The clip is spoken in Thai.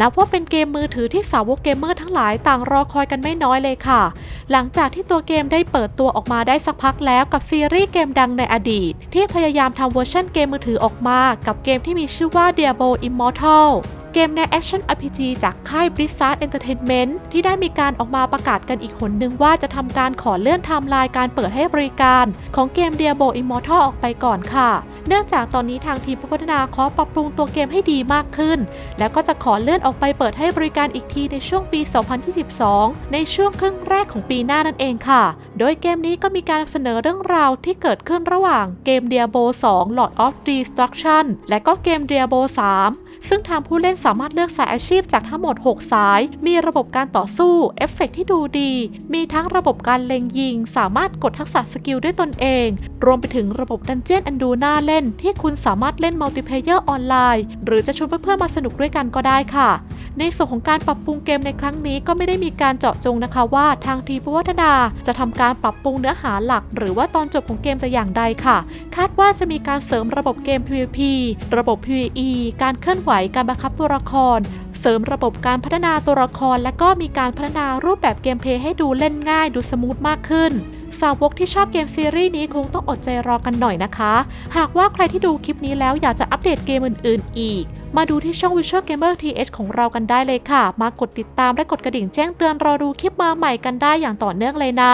นับว่าเป็นเกมมือถือที่สาวกเกมเมอร์ทั้งหลายต่างรอคอยกันไม่น้อยเลยค่ะ หลังจากที่ตัวเกมได้เปิดตัวออกมาได้สักพักแล้วกับซีรีส์เกมดังในอดีต ที่พยายามทำเวอร์ชันเกมมือถือออกมา กับเกมที่มีชื่อว่า Diablo Immortal เกมในแอคชั่น RPG จากค่าย Blizzard Entertainment ที่ได้มีการออกมาประกาศกันอีกหนหนึ่งว่าจะทำการขอเลื่อนไทม์ไลน์การเปิดให้บริการของเกม Diablo Immortal ออกไปก่อนค่ะ เนื่องจากตอนนี้ทางทีมพัฒนาขอปรับปรุงตัวเกมให้ดีมากขึ้น แล้วก็จะขอเลื่อนออกไปเปิดให้บริการอีกทีในช่วงปี 2022 ในช่วงครึ่งแรกของปีหน้านั่นเองค่ะ โดยเกมนี้ก็มีการเสนอเรื่องราวที่เกิดขึ้นระหว่างเกม Diablo 2 Lord of Destruction และก็เกม Diablo 3ซึ่งทางผู้เล่นสามารถเลือกสายอาชีพจากทั้งหมด 6 สาย มีระบบการต่อสู้ เอฟเฟกต์ที่ดูดี มีทั้งระบบการเล็งยิง สามารถกดทักษะสกิลด้วยตนเอง รวมไปถึงระบบดันเจียนอันดูน่าเล่น ที่คุณสามารถเล่นมัลติเพเยอร์ออนไลน์ หรือจะชวนเพื่อนๆมาสนุกด้วยกันก็ได้ค่ะ ในส่วนของการปรับปรุงเกมในครั้งนี้ก็ไม่ได้มีการเจาะจงนะคะว่าทางทีมผู้พัฒนาจะทำการปรับปรุงเนื้อหาหลัก หรือว่าตอนจบของเกมแต่อย่างใดค่ะ คาดว่าจะมีการเสริมระบบเกม PVP ระบบ PVE การเคลื่อนไหวการบังคับตัวละครเสริมระบบการพัฒนาตัวละคร และก็มีการพัฒนารูปแบบเกมเพลย์ให้ดูเล่นง่ายดูสมูทมากขึ้น สาวกที่ชอบเกมซีรีส์นี้คงต้องอดใจรอกันหน่อยนะคะ หากว่าใครที่ดูคลิปนี้แล้วอยากจะอัปเดตเกมอื่น ๆ อีก มาดูที่ช่อง Visual Gamer TH ของเรากันได้เลยค่ะ มากดติดตามและกดกระดิ่งแจ้งเตือนรอดูคลิปมาใหม่กันได้อย่างต่อเนื่องเลยนะ